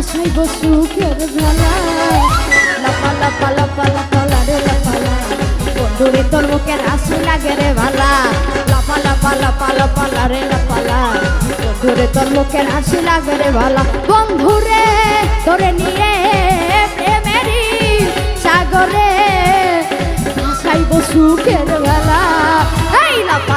সুখের ভেলা লাপা লাপা লাপা লাপা লারে লাপালা বন্ধুরে তোর মুখের হাসি লাগে রে ভালা লাপা লাপা লাপা লাপা লারে লাপালা বন্ধুরে তোর মুখের হাসি লাগে রে ভালা বন্ধুরে তোরে নিয়ে প্রেমেরি সাগরে ভাসাইব সুখের বেলা এই লাপা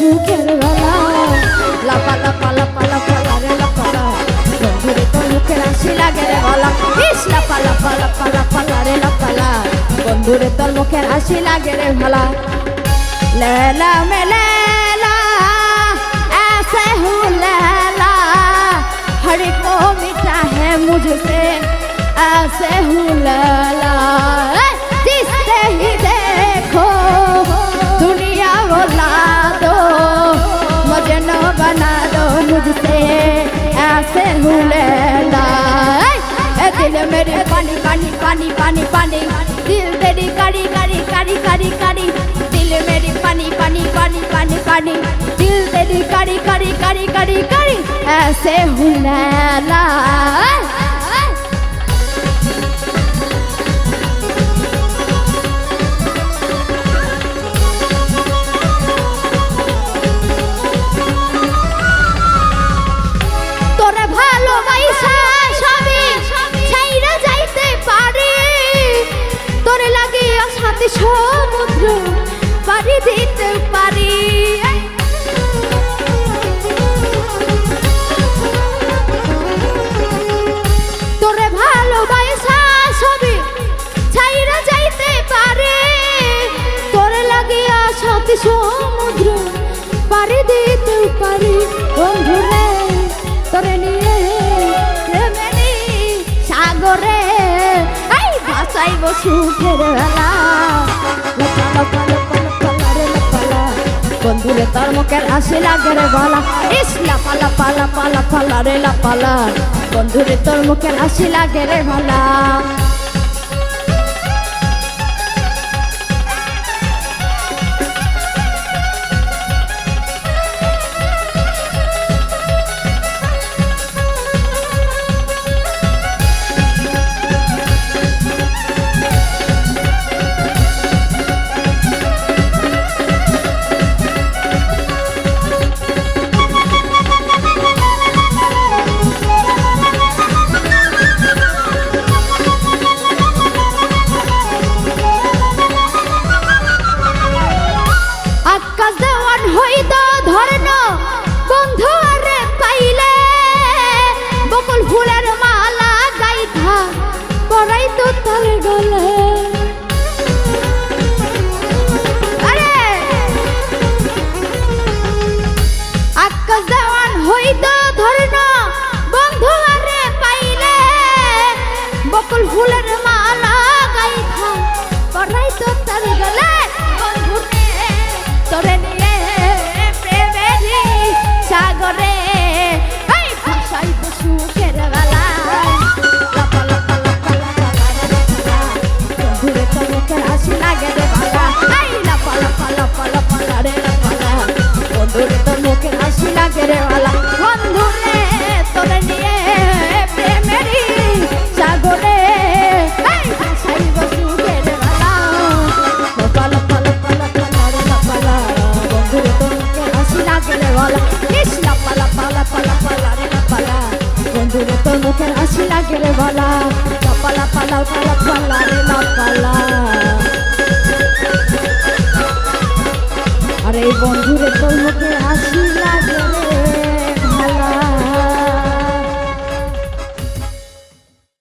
সুখের বেলা লাপা লাপা লাপা লাপা লারে লাপালা বন্ধুরে তোর মুখের হাসি লাগে রে বলা ইস লাপা লাপা লাপা লাপা লারে লাপালা বন্ধুরে তোর মুখের হাসি লাগে রে ভালা लैला में लैला ऐसे हूँ मुझसे ऐसे हूँ लैला ए दिल मेरे पानी पानी पानी पानी पानी दिल तेरी कड़ी कड़ी कड़ी कड़ी कड़ी दिल मेरी पानी पानी पानी पानी पानी दिल तेरी कड़ी कड़ी कड़ी कड़ी कड़ी ऐसे हूँ ভাসাইব সুখের বেলা বন্ধুরে, তোর মুখের হাসি লাগে রে বলা। ইস, লাপা পালা পালা লাপা, লারে লাপালা বন্ধুরে, তোর মুখের হাসি লাগে রে ভালা ফুলের মালা গাইখা পড়াই তো তার বালা লাপালা পালা পালা পালা রে লাপালা আরে বন্ধুরে তোর মুখে হাসি লাগে। রে